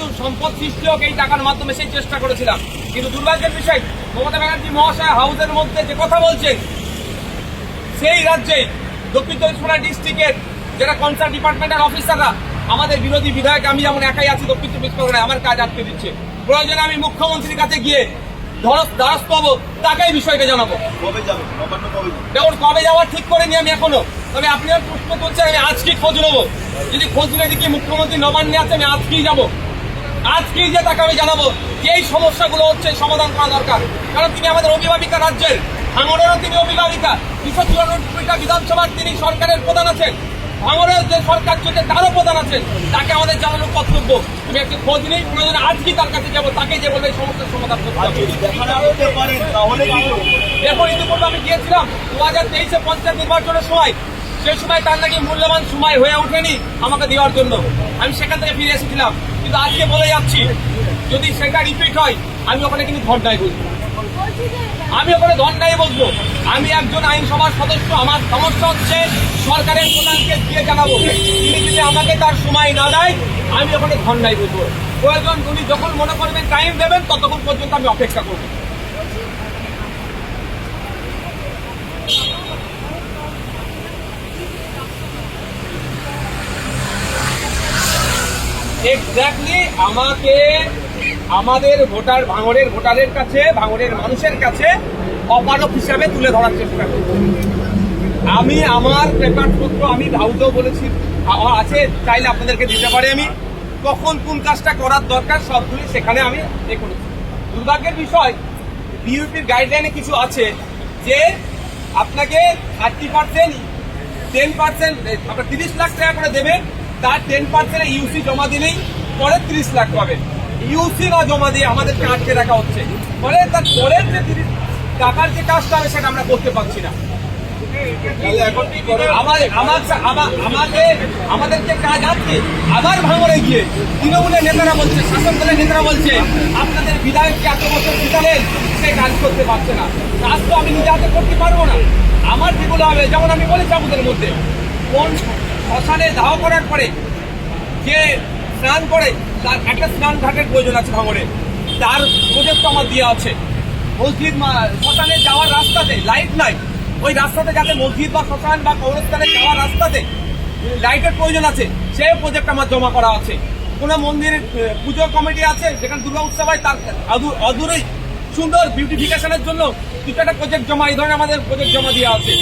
কিছু সম্পদ সৃষ্টি হোক এই টাকার মাধ্যমে সেই চেষ্টা করেছিলাম। কিন্তু দুর্ভাগ্যের বিষয় মমতা ব্যানার্জি মহাশয় হাউসের মধ্যে যে কথা বলছেন সেই রাজ্যে দক্ষিণ চব্বিশ পরগনা ডিস্ট্রিক্টের যারা কনসার্ট ডিপার্টমেন্টের অফিসাররা আমাদের বিরোধী বিধায়ক আমি যেমন একাই আছি দক্ষিণ চব্বিশ পরগনায় আমার কাজ আটকে দিচ্ছে। প্রয়োজনে আমি মুখ্যমন্ত্রীর কাছে গিয়ে ধরস দ্বারস্থ হব তাকেই বিষয়টা জানাব। দেখুন কবে যাওয়ার ঠিক করিনি আমি এখনও। তবে আপনি আর প্রশ্ন করছেন আমি আজকে খোঁজ নেব। যদি খোঁজ নিয়ে দেখি মুখ্যমন্ত্রী নবান্নে আছে আমি আজকেই যাব। আজকেই যে তাকে আমি জানাব যে এই সমস্যাগুলো হচ্ছে সমাধান করা দরকার। কারণ তিনি আমাদের অভিভাবিকা রাজ্যের ভাঙড়েরও তিনি অভিভাবিকা। দুশো চুরানব্বইটা বিধানসভার তিনি সরকারের প্রধান আছেন। ভাঙড়ের যে সরকার চলছে তারও প্রধান আছেন। তাকে আমাদের জানানোর কর্তব্য আমি একটু খোঁজ নিই প্রয়োজনে আজকেই তার কাছে যাব তাকে যে বলবে এই সমস্যার সমাধান করতে? দেখুন ইতিপূর্বে আমি গিয়েছিলাম দু হাজার তেইশে পঞ্চায়েত নির্বাচনের সময় সেই সময় তার নাকি মূল্যবান সময় হয়ে ওঠেনি আমাকে দেওয়ার জন্য। আমি সেখান থেকে ফিরে এসেছিলাম। কিন্তু আজকে বলে যাচ্ছি, যদি সেটা রিপিট হয়, আমি ওখানে কিন্তু ধর্নায় বসবো। আমি ওখানে ধর্নায় বসবো। আমি একজন আইনসভার সদস্য, আমার সমস্যা হচ্ছে সরকারের প্রধানকে দিয়ে জানাব। তিনি যদি আমাকে তার সময় না দেয়, আমি ওখানে ধর্নায় বসবো। প্রয়োজন, উনি যখন মনে করবেন টাইম দেবেন, ততক্ষণ পর্যন্ত আমি অপেক্ষা করব। এক্স্যাক্টলি আমাকে আমাদের ভোটার ভাঙড়ের ভোটারের কাছে, ভাঙড়ের মানুষের কাছে অপারক হিসাবে তুলে ধরার চেষ্টা করছি আমি আমার পেপারপত্র আমি দাউদেও বলেছি আমার আছে, চাইলে আপনাদেরকে দিতে পারি আমি। কখন কোন কাজটা করার দরকার সবগুলি সেখানে আমি এ করেছি। দুর্ভাগ্যের বিষয় বিউপির গাইডলাইনে কিছু আছে যে আপনাকে থার্টি পার্সেন্ট টেন পার্সেন্ট আপনার তিরিশ লাখ টাকা করে দেবে। তার টেন পার্সেন্ট ইউসি জমা দিলেই পরে তিরিশ লাখ পাবেন ইউসি না জমা দিয়ে আমাদেরকে আটকে রাখা হচ্ছে। ফলে তার পরের যে তিরিশ টাকার যে কাজটা হবে সেটা আমরা করতে পারছি না। তাহলে কি করেন? আমার আমার আমার- আমাদের আমাদের কাজ আবার ভাঙড়ে গিয়ে নেতারা বলছে নেতারা বলছে, আপনাদের এত বছর সে কাজ করতে পারছে না। কাজ তো আমি নিজে করতে পারব না। আমার যেগুলো হবে? যেমন আমি বলেছি আমাদের মধ্যে, কোন শ্মশানে দাহ করার পরে যে স্নান করে, তার একটা স্নান ঘাটের প্রয়োজন আছে ভাঙড়ে। তার প্রজেক্ট আমার দেওয়া আছে। মসজিদ শ্মশানে যাওয়ার রাস্তাতে লাইট নাই। ওই রাস্তাতে যাতে মসজিদ বা শ্মশান বা কবরস্থানে যাওয়ার রাস্তাতে লাইটের প্রয়োজন আছে সেই প্রজেক্ট আমার জমা করা আছে। কোনো মন্দিরের পুজো কমিটি আছে, যেখানে দুর্গা উৎসব হয়, তার অদূ- অদূরেই সুন্দর বিউটিফিকেশনের জন্য কিছু একটা প্রজেক্ট জমা, এই ধরনের আমাদের প্রজেক্ট জমা দেওয়া আছে।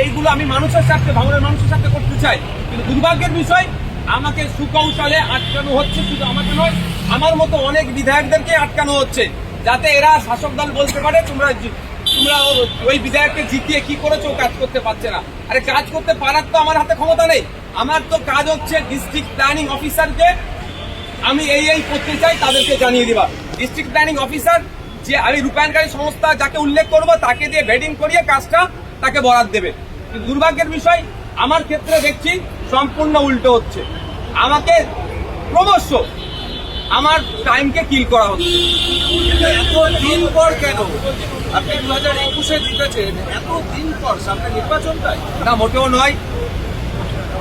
এইগুলো আমি মানুষের স্বার্থে, ভাঙনের মানুষের স্বার্থে করতে চাই। কিন্তু দুর্ভাগ্যের বিষয়, আমাকে সুকৌশলে আটকানো হচ্ছে, শুধু আমাকে নয়, আমার মতো অনেক বিধায়কদেরকে আটকানো হচ্ছে, যাতে এরা শাসক দল বলতে পারে, তোমরা তোমরা ওই বিধায়ককে জিতিয়ে কি করেছ কাজ করতে পারছে না। আরে কাজ করতে পারার তো আমার হাতে ক্ষমতা নেই। আমার তো কাজ হচ্ছে ডিস্ট্রিক্ট প্ল্যানিং অফিসারকে আমি এই এই করতে চাই, তাদেরকে জানিয়ে দিবা। ডিস্ট্রিক্ট প্ল্যানিং অফিসার যে আমি রূপায়ণকারী সংস্থা যাকে উল্লেখ করব তাকে দিয়ে ভেডিং করিয়ে কাজটা তাকে বরাদ দেবে। কিন্তু দুর্ভাগ্যের বিষয় আমার ক্ষেত্রে দেখছি সম্পূর্ণ উল্টো হচ্ছে। আমাকে ক্রমশ আমার টাইমকে কিল করা হচ্ছে। এত দিন পর কেন? আপনি দু হাজার একুশে জিতেছেন এত দিন পর সামনে নির্বাচনটাই না মোটেও নয়।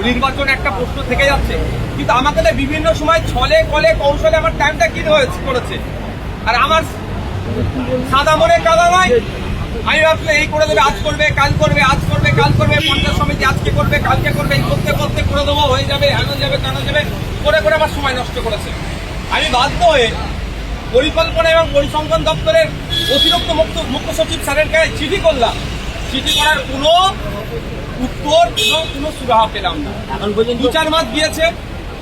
নির্বাচন একটা প্রশ্ন থেকে যাচ্ছে। কিন্তু আমাকে বিভিন্ন সময় ছলে কলে কৌশলে আমার টাইমটা কিল হয়েছে করেছে। আর আমার সাদা মনে কাদা নয় আমি ভাবছিলাম এই করে দেবে আজ করবে কাল করবে আজ করবে কাল করবে পঞ্চায়েত সমিতি আজকে করবে কালকে করবে এই করতে করতে করে দেবো হয়ে যাবে হেন যাবে কেন যাবে করে করে আমার সময় নষ্ট করেছে। আমি বাধ্য হয়ে পরিকল্পনা এবং পরিসংখ্যান দপ্তরের অতিরিক্ত মুখ্য মুখ্য সচিব স্যারের কাছে চিঠি করলাম। চিঠি করার কোনো উত্তর এবং কোনো সুরাহা পেলাম না। এখন পর্যন্ত দু চার মাস গিয়েছে।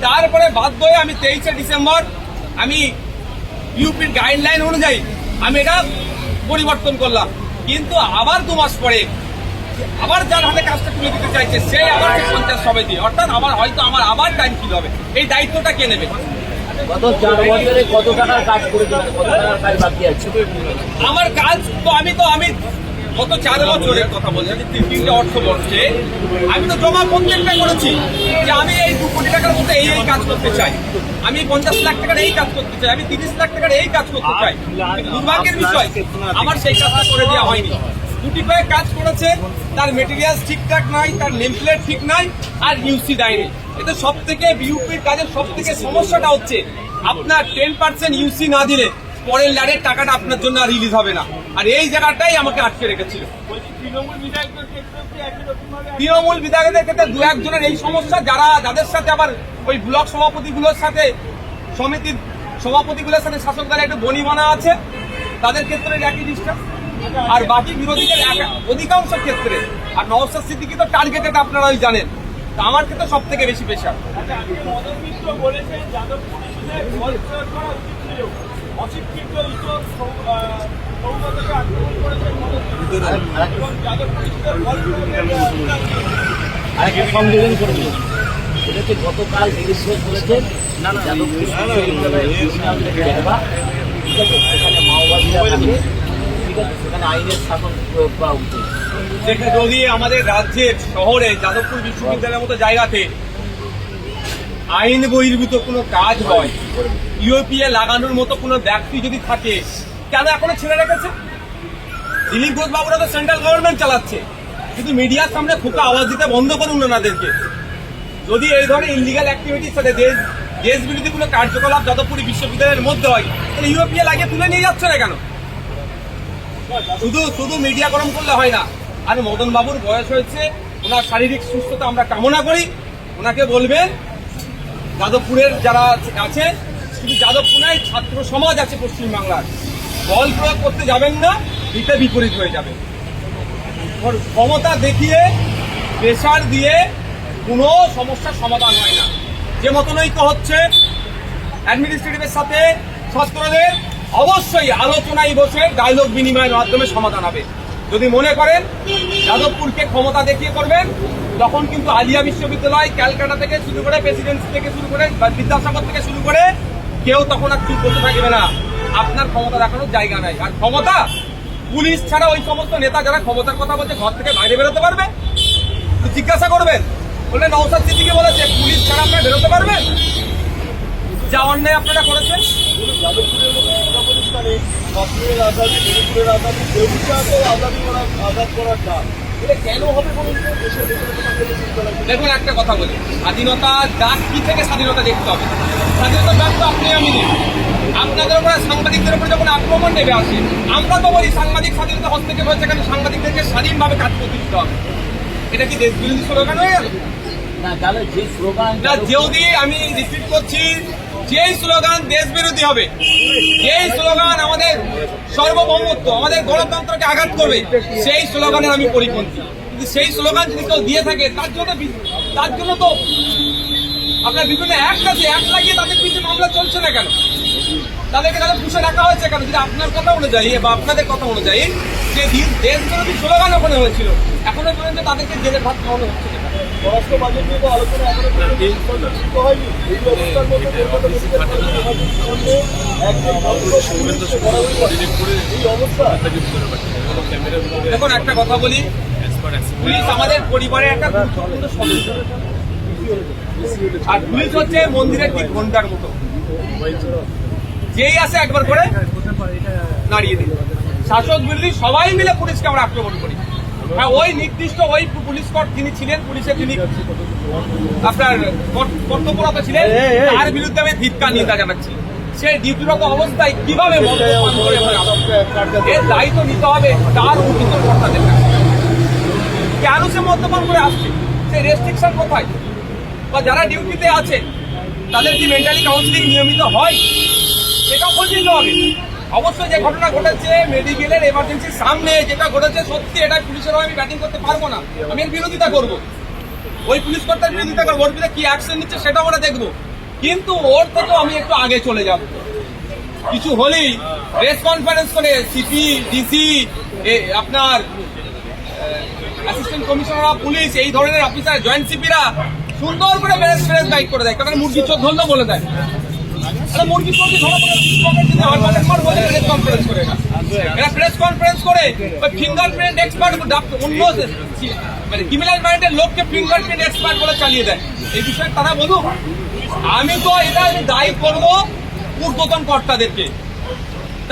তারপরে বাধ্য হয়ে আমি তেইশে ডিসেম্বর আমি ইউপির গাইডলাইন অনুযায়ী আমি এটা পরিবর্তন করলাম। কিন্তু আবার দু মাস পরে আবার যার হাতে কাজটা তুলে দিতে চাইছে সে আবার সেই পঞ্চায়েত সমিতি অর্থাৎ আমার হয়তো আমার আবার টাইম কি হবে। এই দায়িত্বটা কে নেবে? আমার কাজ তো আমি তো আমি গত চার বছরের কথা বলছি তিন তিনটে অর্থ বর্ষে আমি তো জমা প্রত্যেকটা করেছি? যে আমি এই দু কোটি টাকার মধ্যে এই এই কাজ করতে চাই। আমি পঞ্চাশ লাখ টাকার এই কাজ করতে চাই, আমি তিরিশ লাখ টাকার এই কাজ করতে চাই। দুর্ভাগ্যের বিষয়, আমার সেই কাজটা করে দেওয়া হয়নি। দুটি কয়েক কাজ করেছে, তার মেটেরিয়াল ঠিকঠাক নাই, তার নেমপ্লেট ঠিক নাই, আর ইউসি দেয়নি। এতে সব থেকে বিউপির কাজের সব থেকে সমস্যাটা হচ্ছে, আপনার টেন পার্সেন্ট ইউসি না দিলে পরের ল্যাডের টাকাটা আপনার জন্য আর রিলিজ হবে না। আর এই জায়গাটাই আমাকে আটকে রেখেছিল। তৃণমূল বিধায়কদের ক্ষেত্রে দু একজনের এই সমস্যা যারা যাদের সাথে আবার ওই ব্লক সভাপতিগুলোর সাথে সমিতির সভাপতিগুলোর সাথে শাসক দলের একটু বনিবনা আছে তাদের ক্ষেত্রে একই ডিস্টার্ব আর বাকি বিরোধীদের অধিকাংশ ক্ষেত্রে আর নবসাদ সিদ্দিকি তো টার্গেটেড আপনারাই জানেন। তা আমার ক্ষেত্রে সব থেকে বেশি পেশা যদি আমাদের রাজ্যের শহরে যাদবপুর বিশ্ববিদ্যালয়ের মতো জায়গাতে আইন বহির্ভূত কোনো কাজ হয়, ইউপিএ লাগানোর মতো কোনো ব্যক্তি যদি থাকে, কেন এখনও ছেড়ে রেখেছে? দিলীপ ঘোষ বাবুরা তো সেন্ট্রাল গভর্নমেন্ট চালাচ্ছে, কিন্তু মিডিয়ার সামনে খোকা আওয়াজ দিতে বন্ধ করুন ওনাদেরকে। যদি এই ধরনের ইলিগাল অ্যাক্টিভিটির সাথে দেশ দেশ বিরোধী কোনো কার্যকলাপ যাদবপুর বিশ্ববিদ্যালয়ের মধ্যে হয়, তাহলে ইউপিএ লাগিয়ে তুলে নিয়ে যাচ্ছে না কেন? শুধু শুধু মিডিয়া গরম করলে হয় না, আর মদন বাবুর বয়স হয়েছে, ওনার শারীরিক সুস্থতা আমরা কামনা করি, ওনাকে বলবেন যাদবপুরের যারা আছে শুধু যাদবপুরের ছাত্র সমাজ আছে পশ্চিমবাংলার। বল প্রয়োগ করতে যাবেন না হিতে বিপরীত হয়ে যাবে ক্ষমতা দেখিয়ে প্রেশার দিয়ে কোনো সমস্যার সমাধান হয় না। যে মতনৈক্য হচ্ছে অ্যাডমিনিস্ট্রেটিভের সাথে ছাত্রদের অবশ্যই আলোচনায় বসে ডায়লগ বিনিময়ের মাধ্যমে সমাধান হবে। যদি মনে করেন, যাদবপুরকে ক্ষমতা দেখিয়ে করবেন তখন কিন্তু আলিয়া বিশ্ববিদ্যালয় ক্যালকাটা থেকে শুরু করে প্রেসিডেন্সি থেকে শুরু করে বিদ্যাসাগর থেকে শুরু করে কেউ তখন আর চুপ বসে থাকবে না আপনার ক্ষমতা দেখানোর জায়গা নাই আর ক্ষমতা পুলিশ ছাড়া ওই সমস্ত নেতা যারা ক্ষমতার কথা বলছে ঘর থেকে বাইরে বেরোতে পারবে জিজ্ঞাসা করবেন বললেন নৌসাদ সিদ্দিকি বলেছে পুলিশ ছাড়া আপনারা বেরোতে পারবেন যা অন্যায় আপনারা করেছেন আজাদি করার ডাক দেখুন একটা কথা বলি। স্বাধীনতা ডাক কি থেকে স্বাধীনতা দেখতে হবে? স্বাধীনতা ডাক তো আপনি আমি নেই। আপনাদের উপরে সাংবাদিকদের উপরে যখন আক্রমণ নেমে আসে আমরা তো বলি সাংবাদিক স্বাধীনতা হস্তক্ষেপ হয়েছে কেন? সাংবাদিকদেরকে স্বাধীনভাবে কাজ করতে দিতে হবে। এটা কি দেশ বিরোধী স্লোগান হয়ে গেল? না তাহলে যে স্লোগান না যদি আমি রিপিট করছি যেই স্লোগান দেশ বিরোধী হবে, যেই স্লোগান আমাদের সর্বভৌমত্ব, আমাদের গণতন্ত্রকে আঘাত করবে, সেই স্লোগানের আমি পরিপন্থী। কিন্তু সেই স্লোগান যদি কেউ দিয়ে থাকে, তার জন্য তার জন্য তো আপনার বিভিন্ন অ্যাক্ট আছে অ্যাক্ট লাগিয়ে তাদের পিছনে মামলা চলছে না কেন? তাদেরকে তাদের পুষে রাখা হয়েছে কেন? যদি আপনার কথা অনুযায়ী বা আপনাদের কথা অনুযায়ী, যে দেশ বিরোধী স্লোগান ওখানে হয়েছিল, এখনও পর্যন্ত তাদেরকে জেলে ভাত খাওয়ানো হচ্ছে। না স্বরাষ্ট্র বাজেট নিয়ে তো আলোচনা এখনও হয়নি এই অবস্থার মধ্যে কলকাতা মেডিকেল কলেজের একজন ভারতবর্ষ পুলিশকে গড়াগড়ি করে। এই অবস্থা দেখুন একটা কথা বলি পুলিশ আমাদের পরিবারের একটা গুরুত্বপূর্ণ সদস্য আর পুলিশ হচ্ছে মন্দিরের ঠিক ঘণ্টার মতো যেই আসে একবার করে নাড়িয়ে দিই শাসক বিরোধী সবাই মিলে পুলিশকে আমরা আক্রমণ করি হ্যাঁ ওই নির্দিষ্ট ওই পুলিশ কর যিনি ছিলেন পুলিশের যিনি আপনার কর্তব্যরত ছিলেন তার বিরুদ্ধে আমি ধিক্কার নিন্দা জানাচ্ছি। সে ডিউটিরত অবস্থায় কীভাবে এর দায়িত্ব নিতে হবে তার উচিত কর্তাদের কাছে। কেন সে মদ্যপান করে আসছে? সে রেস্ট্রিকশন কোথায়? বা যারা ডিউটিতে আছে তাদের কি মেন্টালি কাউন্সিলিং নিয়মিত হয়? সেটাও খোঁজ নিতে হবে। অবশ্যই যে ঘটনা ঘটেছে মেডিকেলের এমার্জেন্সির সামনে যেটা ঘটেছে, সত্যি এটা পুলিশের আমি ব্যাটিং করতে পারব না। আমি বিরোধিতা করব। ওই পুলিশ কর্তার বিরোধিতা করব, ওর কি অ্যাকশন নিচ্ছে সেটা আমরা দেখব। কিন্তু ওর থেকেও আমি একটু আগে চলে যাব। কিছু হলেই প্রেস কনফারেন্স করে সিপি ডিসি আপনার অ্যাসিস্ট্যান্ট কমিশনার অফ পুলিশ, এই ধরনের অফিসার জয়েন্ট সিপিরা সুন্দর করে প্রেস প্রেস গাইড করে দেয়। কারণ মুরগি চোখ ধরলেও বলে দেয়। আরে মুরগি চোখ ধরা পরে পকেট দিতে কনফারেন্স করে। এরা। প্রেস কনফারেন্স করে। ওই ফিঙ্গারপ্রিন্ট এক্সপার্ট অন্য মানে ক্রিমিনাল মাইন্ডের লোককে ফিঙ্গারপ্রিন্ট এক্সপার্ট বলে চালিয়ে দেয়। এই বিষয়ে তারা বলুক। আমি তো এটা আমি দায়ী করব ঊর্ধ্বতন কর্তাদেরকে।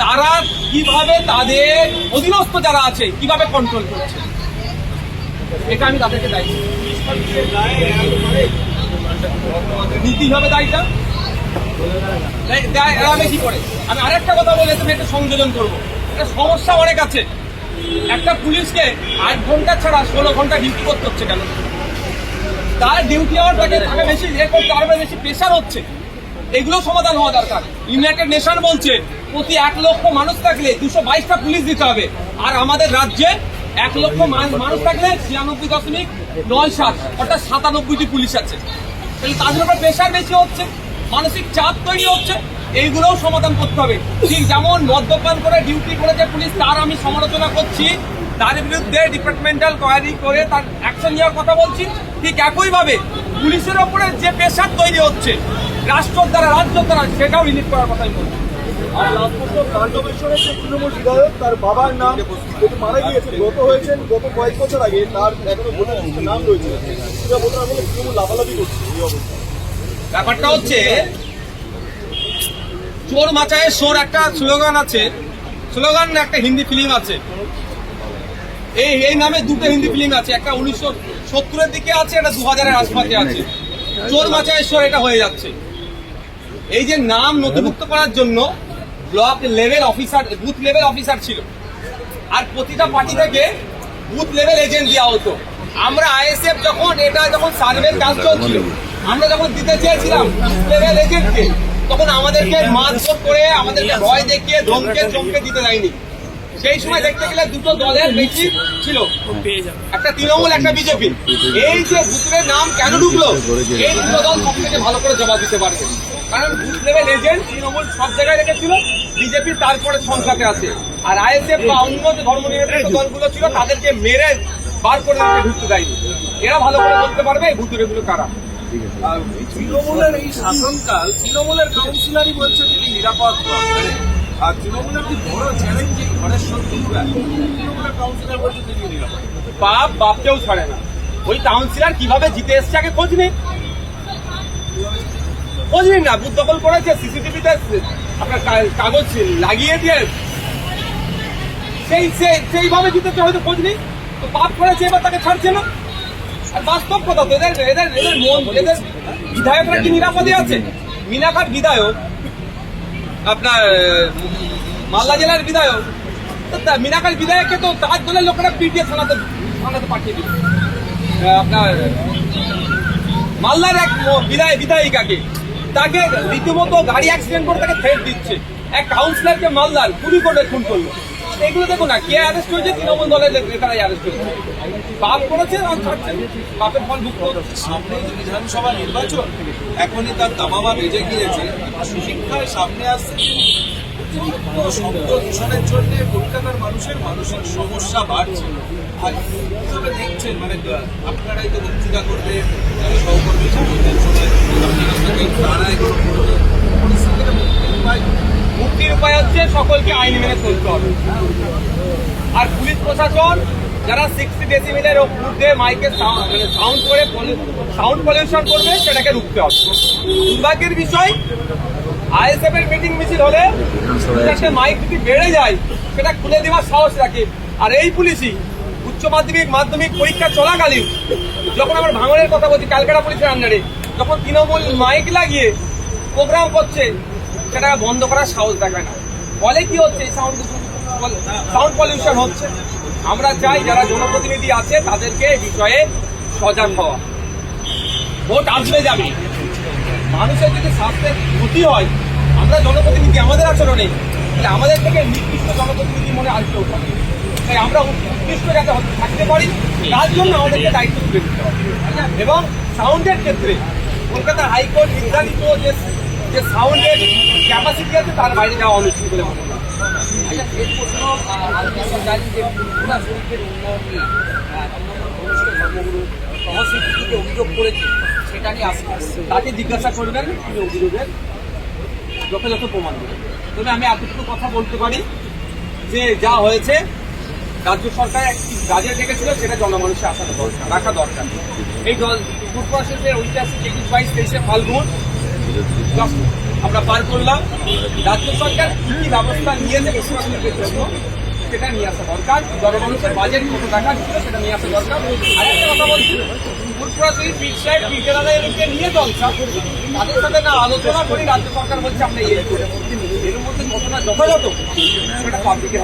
তারা কীভাবে তাদের অধীনস্থ যারা আছে, কীভাবে কন্ট্রোল করছে? এটা আমি তাদেরকে দায়ী। নীতি হবে দায়ীটা করে? আমি কথা বলে তুমি সংযোজন করব। সমস্যা অনেক আছে। একটা পুলিশকে আট ঘণ্টা ছাড়া ঘণ্টা করতে হচ্ছে কেন? তার ডিউটি বেশি বেশি প্রেশার হচ্ছে। এগুলো সমাধান হওয়া দরকার। ইউনাইটেড নেশন বলছে, প্রতি এক লক্ষ মানুষ থাকলে দুশো বাইশটা পুলিশ দিতে হবে। আর আমাদের রাজ্যে এক লক্ষ মানুষ থাকলে ছিয়ানব্বই দশমিক নয় সাত, অর্থাৎ সাতানব্বইটি পুলিশ আছে। তাহলে তাদের উপর প্রেশার বেশি হচ্ছে। মানসিক চাপ তৈরি হচ্ছে, এইগুলোও সমাধান করতে হবে। ঠিক যেমন মদ্যপান করে ডিউটি করেছে পুলিশ তার আমি সমালোচনা করছি। তার বিরুদ্ধে ডিপার্টমেন্টাল কোয়ারি করে তার অ্যাকশন নেওয়ার কথা বলছি। ঠিক একইভাবে পুলিশের ওপরে যে পেশার তৈরি হচ্ছে রাষ্ট্র দ্বারা রাজ্য দ্বারা, সেটাও রিলিভ করার কথাই বলছি। আর তার বাবার নাম মারা গিয়েছে গত হয়েছেন, গত কয়েক বছর আগে তার এখনও নাম রয়েছে। ব্যাপারটা হচ্ছে, চোর মাচায় সোর একটা স্লোগান আছে, স্লোগান একটা হিন্দি ফিল্ম আছে। এই এই নামে দুটো হিন্দি ফিল্ম আছে, একটা উনিশশো সত্তরের দিকে আছে, একটা দু হাজারের আশপাশে আছে। চোর মাচায় সোর এটা হয়ে যাচ্ছে। এই যে নাম নথিভুক্ত করার জন্য block level officer booth level officer ছিল। আর প্রতিটা পার্টি থেকে বুথ লেভেল এজেন্ট দেওয়া হতো। আমরা আইএসএফ যখন, এটা যখন সার্ভের কাজ চলছিল আমরা যখন দিতে চেয়েছিলাম লেভেল এজেন্টকে তখন আমাদেরকে মারধর করে আমাদেরকে ভয় দেখিয়ে ধমকে চমকে দিতে দেয়নি। সেই সময় দেখতে গেলে দুটো দলের বেশি ছিল। একটা তৃণমূল, একটা বিজেপি। এই যে বুথের নাম কেন ঢুকলো? এই দুটো দল সব থেকে ভালো করে জবাব দিতে পারবে কারণ বুথ লেভেল এজেন্ট তৃণমূল সব জায়গায় রেখেছিল, বিজেপি তারপরে সংখ্যাতে আছে। আর আইএসএফ বা অন্য যে ধর্ম নিরপেক্ষ দলগুলো ছিল, তাদেরকে মেরে বার করে ঢুকতে দেয়নি। এরা ভালো করে বলতে পারবে এই ভুতুরে গুলো কারা। আর তৃণমূলের এই শাসনকাল তৃণমূলের কাউন্সিলারই বলছে তিনি নিরাপদ আর তৃণমূলের কি বড় চ্যালেঞ্জ এই ঘরের শত্রুরা তৃণমূলের কাউন্সিলর বলছে তিনি নিরাপদ। বাপ বাপকেও ছাড়ে না। ওই কাউন্সিলর কীভাবে জিতে এসছে আগে খোঁজ নেই খোঁজ নিন না বুথ দখল করেছে সিসিটিভিতে আপনার কাগজ লাগিয়ে দিয়ে সেই সেই- সেইভাবে জিতেছে হয়তো খোঁজ নেই তো পাপ করেছে এবার তাকে ছাড়ছে না। আর বাস্তব কথা তো এদের এদের এদের মন, এদের বিধায়করা কি নিরাপদে আছে? মিনাখার বিধায়ক, আপনার, মালদা জেলার বিধায়ক, তা- বিধায়ককে তো তার দলের লোকেরা পিটিয়ে থানাতে থানাতে পাঠিয়ে দিল। আপনার, মালদার এক বিধায়, বিধায়িকাকে, তাকে রীতিমতো গাড়ি অ্যাক্সিডেন্ট করে তাকে থ্রেট দিচ্ছে। এক কাউন্সিলরকে মালদার গুলি করে খুন করল। এগুলো দেখো না, কে অ্যারেস্ট হয়েছে তৃণমূল দলের নেতারাই অ্যারেস্ট হয়েছে পাপ করেছে আর ছাড়ছে। পাপের ফল হচ্ছে সামনে যে বিধানসভা নির্বাচন, এখনই তার দামামা বেজে গিয়েছে। সুশিক্ষায় সামনে আসছে। শব্দ দূষণের জন্য কলকাতার মানুষের মানসিক সমস্যা বাড়ছে। আর কীভাবে দেখছেন? মানে আপনারাই তো বক্তৃতা করবে সহকর্মী সঙ্গে তারা এগুলো করবে পরিস্থিতিটা মুক্তির উপায় কি? মুক্তির উপায় হচ্ছে সকলকে আইন মেনে চলতে হবে। আর পুলিশ প্রশাসন, যারা সিক্সটি ডেসিমিলের ঊর্ধ্বে মাইকে সাউন্ড করে সাউন্ড পলিউশন করবে, সেটাকে রুখতে হবে। দুর্ভাগ্যের বিষয়, আইএসএফ এর মিটিং মিছিল হলে মাইক যদি বেড়ে যায়, সেটা খুলে দেওয়ার সাহস রাখে। আর এই পুলিশই উচ্চ মাধ্যমিক মাধ্যমিক পরীক্ষা চলাকালীন, যখন আমার ভাঙনের কথা বলছি ক্যালকাটা পুলিশের আন্ডারে যখন তৃণমূল মাইক লাগিয়ে প্রোগ্রাম করছে, সেটা বন্ধ করার সাহস দেখায় না। ফলে কি হচ্ছে সাউন্ড সাউন্ড পলিউশন হচ্ছে। আমরা চাই যারা জনপ্রতিনিধি আছে, তাদেরকে এই বিষয়ে সজাগ হওয়া। ভোট আসবে যাবে। মানুষের যদি স্বাস্থ্যের ক্ষতি হয়, আমরা জনপ্রতিনিধি, আমাদের আচরণে, তাহলে আমাদের থেকে নির্দিষ্ট জনপ্রতিনিধি মনে আর কেউ তাই আমরা উৎকৃষ্ট যাতে থাকতে পারি, তার জন্য আমাদেরকে দায়িত্ব তুলে দিতে হবে। এবং সাউন্ডের ক্ষেত্রে কলকাতা হাইকোর্ট নির্ধারিত যে যে সাউন্ডের ক্যাপাসিটি আছে, তার বাইরে যাওয়া অনুচিত বলে মনে আচ্ছা প্রশ্ন যে অভিযোগ করেছে, সেটা নিয়ে আসছে তাকে জিজ্ঞাসা করবেন অভিযোগের যথাযথ প্রমাণ তবে আমি এতটুকু কথা বলতে পারি যে যা হয়েছে, রাজ্য সরকার একটি গাজে রেখেছিল সেটা জনমানুষে আসা দরকার, রাখা দরকার। এই দল পূর্বাশের ঐতিহাসিক একুশ বাইশ তেইশে ফাল্গুন আমরা পার করলাম। রাজ্য সরকার কি কি ব্যবস্থা নিয়েছে পূর্বাশের জন্য সেটা নিয়ে আসা দরকার। জনমানুষের বাজেট কত টাকা ছিল সেটা নিয়ে আসা দরকার। আরেকটা কথা বলছি ফুরপুরা সেই পিক সাইড ঠিকাদারদেরকে নিয়ে জলসা তাদের সাথে না আলোচনা করি রাজ্য সরকার বলছে, আমরা এই করে এর মধ্যে কতটা যথাযথ সেটা পাবলিকের